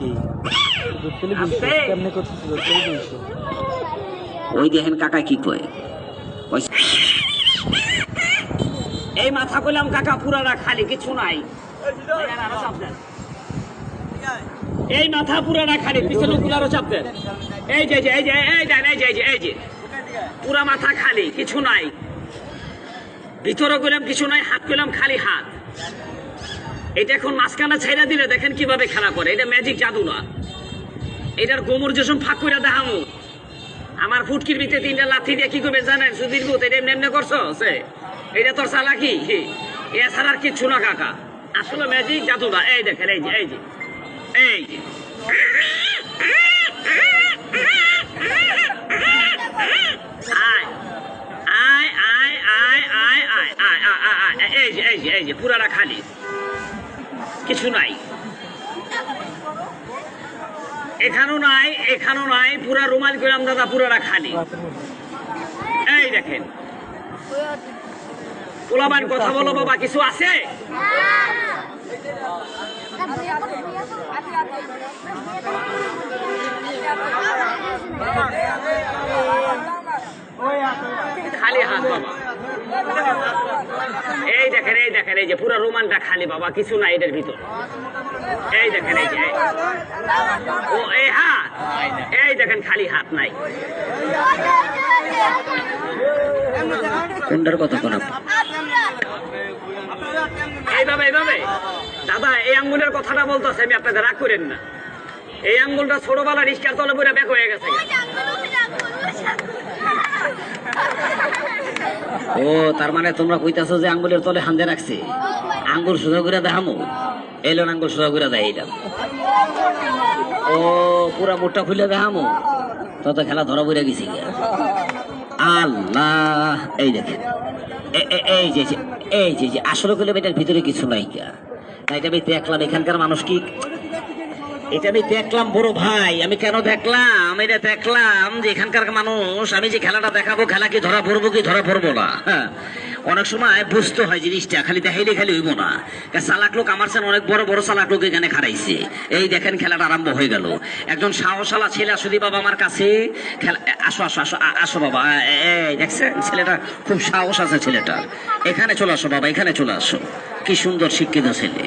কি? কেমনে করতেছে? ওই দেখেন কাকা কি কয়? এই মাথা কইলাম কাকা পুরাটা খালি কিছু নাই। এই মাথা পুরাটা খালি পিছনে গুলারও চাপ দেন। এই যে এই যে, এই যে এই যে এই যে এই যে। পুরা মাথা খালি কিছু নাই। ভিতরে গেলাম কিছু নাই হাত গেলাম খালি হাত। এটা এখন মাঝখানে ছাইরা দিলে দেখেন কীভাবে খেলা করে। এটা ম্যাজিক জাদু না। এটার গোমর যেসব ফাঁক করে দেখামু। আমার ফুটকির ভিতরে তিনটা লাথি দিয়ে কি করবে জানেন? সুধীর গুত এটা এমনি এমনি করছ? সে। এটা তোর চালাকি এছাড়া আর কিচ্ছু না, কাকা। আসলে ম্যাজিক জাদু না। এই দেখেন, এই যে এই যে। এই যে। এই যে এই যে এই যে পুরারা খালি। কিছু নাই। এখানেও নাই এখানেও নাই, পুরা রুমাল করলাম দাদা, পুরাটা খালি। এই দেখেন। পোলাবান কথা বলো বাবা, কিছু আছে? খালি হাত বাবা এই দেখেন এই যে পুরো রুমালটা খালি বাবা কিছু নাই এটার ভিতর। এই দেখেন এই যে ও এই হাত। এই দেখেন খালি হাত নাই। কোনটার কথা কোন এইভাবে এইভাবে। দাদা এই আঙ্গুলের কথাটা বলতেছে আমি আপনাদের রাগ করেন না। এই আঙ্গুলটা ছোটবেলা রিস্কার তলে পরে ব্যাক হয়ে গেছে। ও, তার মানে তোমরা কইতাছো যে আঙ্গুলের তলে হান্দে রাখছে। আঙ্গুল সোজা করে দেখামো? এলো আঙ্গুল সোজা করে দেখাইলাম ও, পুরা মোটা খুলে দেখামো? তত খেলা ধরা পড়ে গেছি। আল্লাহ, এই দেখেন। এই যে এই যে আসলে করলে এটার ভিতরে কিছু নাই গা তাই এটা আমি দেখলাম এখানকার মানুষ কি এটা আমি দেখলাম, বড় ভাই। আমি কেন দেখলাম? এটা দেখলাম যে এখানকার মানুষ, আমি যে খেলাটা দেখাবো, খেলা কি ধরা পড়ব কি ধরা পড়ব না? হ্যাঁ। অনেক সময় বুঝতে হয় জিনিসটা, খালি দেখাইলে খালি হইব না। চালাক লোক আমার সাথে অনেক বড় বড় চালাক লোক এখানে খারাইছে এই দেখেন খেলাটা আরম্ভ হয়ে গেল। একজন সাহসালা ছেলে আসলে বাবা আমার কাছে। খেলা, আসো আসো আসো আসো বাবা। এই দেখছেন? ছেলেটা খুব সাহস আছে ছেলেটার। এখানে চলে আসো বাবা, এখানে চলে আসো। কি সুন্দর শিক্ষিত ছেলে।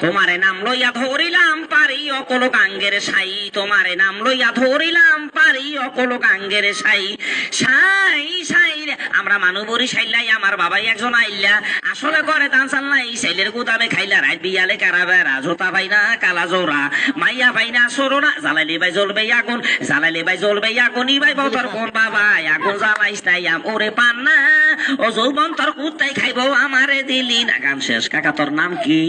তোমারে নাম লইয়া ধরিলাম পারি, অকল গাঙ্গের সাই। তোমারে নাম লইয়া ধরিলাম পারি, অকল গাঙ্গের সাই। সাই সাই। আমরা মানুবরি সাইলাই, আমার বাবাই একজন আইলা আসলে করে দান চাল্লাই সাইলের গুদামে খাইলা রাত বিয়ালে কারাবেরা জোতা পাইনা, কালা জোড়া। মাইয়া পাইনা সরোনা জ্বালাইলে বাই জ্বলবে আগুন জ্বালাইলে বাই জ্বলবে আগুন ইবাই বতর কোন বাবা। আগুন জ্বালাইস নাই আম, ওরে পান না ও যৌবন তোর কুত্তাই খাইবো আমারে দিলি। না গান শেষ। কাকা, তোর নাম কি?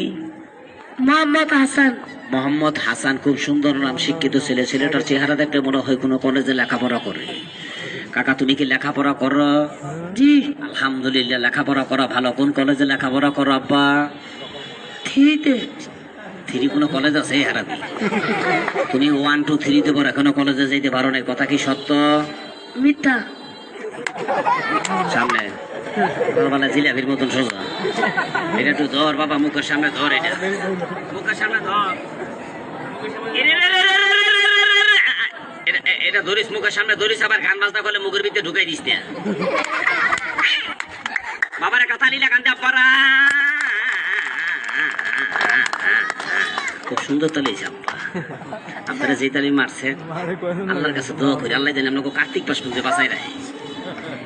মোহাম্মদ হাসান। মোহাম্মদ হাসান খুব সুন্দর নাম শিক্ষিত ছেলে। ছেলেটার চেহারা দেখলে মনে হয় কোনো কলেজে লেখাপড়া করে। কাকা তুমি কি লেখাপড়া করো? জি। আলহামদুলিল্লাহ লেখাপড়া করা। ভালো কোন কলেজে লেখাপড়া করো আব্বা? থ্রিতে। থ্রি কোনো কলেজ আছে হারাবি তুমি ওয়ান টু থ্রিতে পর এখনও কলেজে যেতে পারো না কথা কি সত্য? মিথ্যা। সামনে। জিলাপির মতন সোজা। এটা তো ধর, বাবা, মুখের সামনে ধর এটা। মুখের সামনে এটা ধরিস, মুখের সামনে ধরিস, আবার গান বাজনা করলে মুখের ভিতরে ঢুকাই দিস না। বাবার একটা তালি লাগানতে আব্বারা খুব সুন্দর তালি আব্বা। আপনারা যে তালি মারছেন, আল্লাহর কাছে দোয়া করি। আল্লাহ জানি আমরা কার্তিক পাশ পর্যন্ত বাঁচাই রাখি।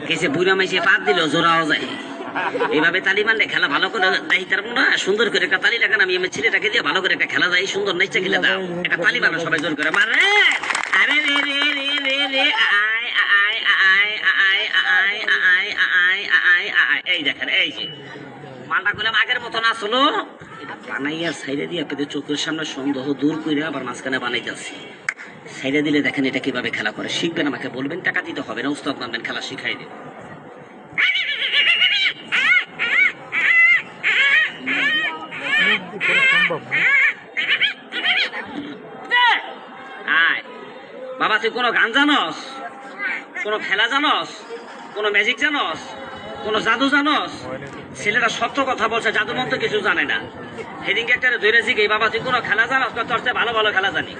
কেসে বুড়া মাইসে পাত দিল জোরাও যায়। এইভাবে তালি মারলে খেলা ভালো করে দেয় তার না, সুন্দর করে একটা তালি লাগান, আমি আমার ছেলেটাকে দিয়ে ভালো করে একটা খেলা যায় সুন্দর নাইচা খেলে দাও। একটা তালি মারো, সবাই জোর করে, মারে! আরে রে রে রে রে রে এই দেখেন, এই যে। মালটা আগের মতো না আসলো বানাইয়া সাইডে দিয়ে আপনাদের চোখের সামনে সন্দেহ দূর করে আবার মাঝখানে বানাইতেছি। সাইডে দিলে দেখেন এটা কীভাবে খেলা করে। শিখবেন আমাকে, বলবেন, টাকা দিতে হবে না, উস্তাদ নামবেন, খেলা শিখাই দেব। না সম্ভব বাবা তুই কোনো গান জানস? কোনো খেলা জানস? কোনো ম্যাজিক জানস? কোন জাদু জানোস? ছেলেরা সত্য কথা বলছে জাদু মন্ত্র কিছু জানে না। সেদিনকে একটা ধরে জিগে বাবা, তুই কোনো খেলা জানোস? তোর চেয়ে ভালো ভালো খেলা জানি।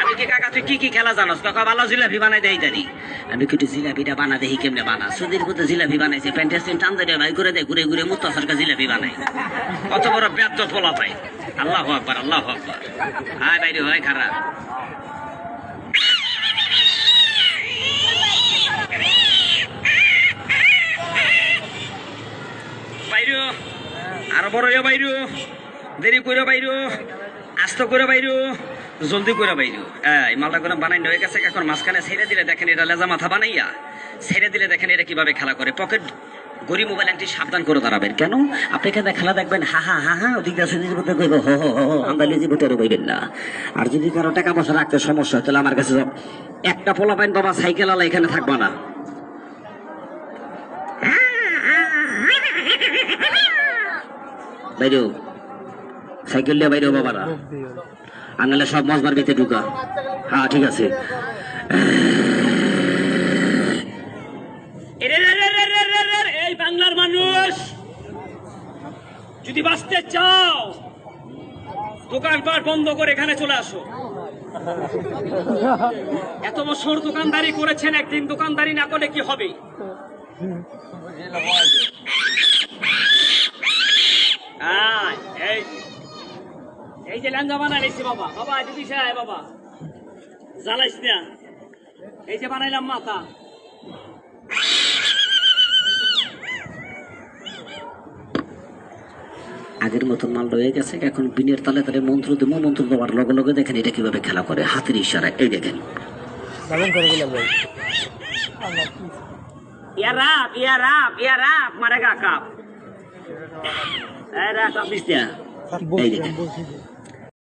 আমি কি, কাকা, তুই কি কি খেলা জানোস? কাকা ভালো জিলাপি বানাই দেই জানি। আমি কিন্তু জিলাপিটা বানা দেখি কেমনে বানা? সুদির মতো জিলাপি বানাইছে প্যান্টাস্টিন টান ধরে ভাই করে দেয় ঘুরে ঘুরে মুত্তা সরকার জিলাপি বানাই কত বড় ব্যাদ্য পোলা পাই আল্লাহ আকবার আল্লাহ আকবার। হায় বাইরে, হয় খারাপ। বাইরু। আরও বড় বাইরু। দেরি করে বাইরু। আস্ত করে বাইরু। জলদি করে বাইরু। এই মালটা করে বানাই হয়ে গেছে। এখন মাঝখানে ছেড়ে দিলে দেখেন এটা লেজা মাথা বানাইয়া। ছেড়ে দিলে দেখেন এটা কীভাবে খেলা করে। পকেট গড়ি মোবাইল একটি সাবধান করে দাঁড়াবেন। কেন? আপনি এখানে খেলা দেখবেন, হা হা হা হা, ওদিকে আছে নিজের মধ্যে কইব হো হো হো নিজে ভিতরে বইবেন না। আর যদি কারও টাকা পয়সা রাখতে সমস্যা হয়, তাহলে আমার কাছে। একটা পোলা পাইন বাবা সাইকেল আলা এখানে থাকবা না। বাইরেও সাইকেল নিয়ে বাইরেও বাবারা। আর নাহলে সব মজবার ভিতরে ঢুকা। হ্যাঁ ঠিক আছে। এই বাংলার মানুষ যদি বাঁচতে চাও দোকানপাট বন্ধ করে এখানে চলে আসো। এত বছর দোকানদারি করেছেন একদিন দোকানদারি না করলে কি হবে? আয়, এই। এই যে বানাইছি বাবা বাবা বাবা। জ্বালাইস না। এই যে বানাইলাম মাথা। আগের মতন মাল রয়ে গেছে এখন বিনের তালে তালে মন্ত্র দেবো মন্ত্র দেওয়ার লগে লগে দেখেন এটা কীভাবে খেলা করে। হাতের ইশারা এই দেখেন। দারুণ করে দিলাম ভাই। Ya rap, ya rap, ya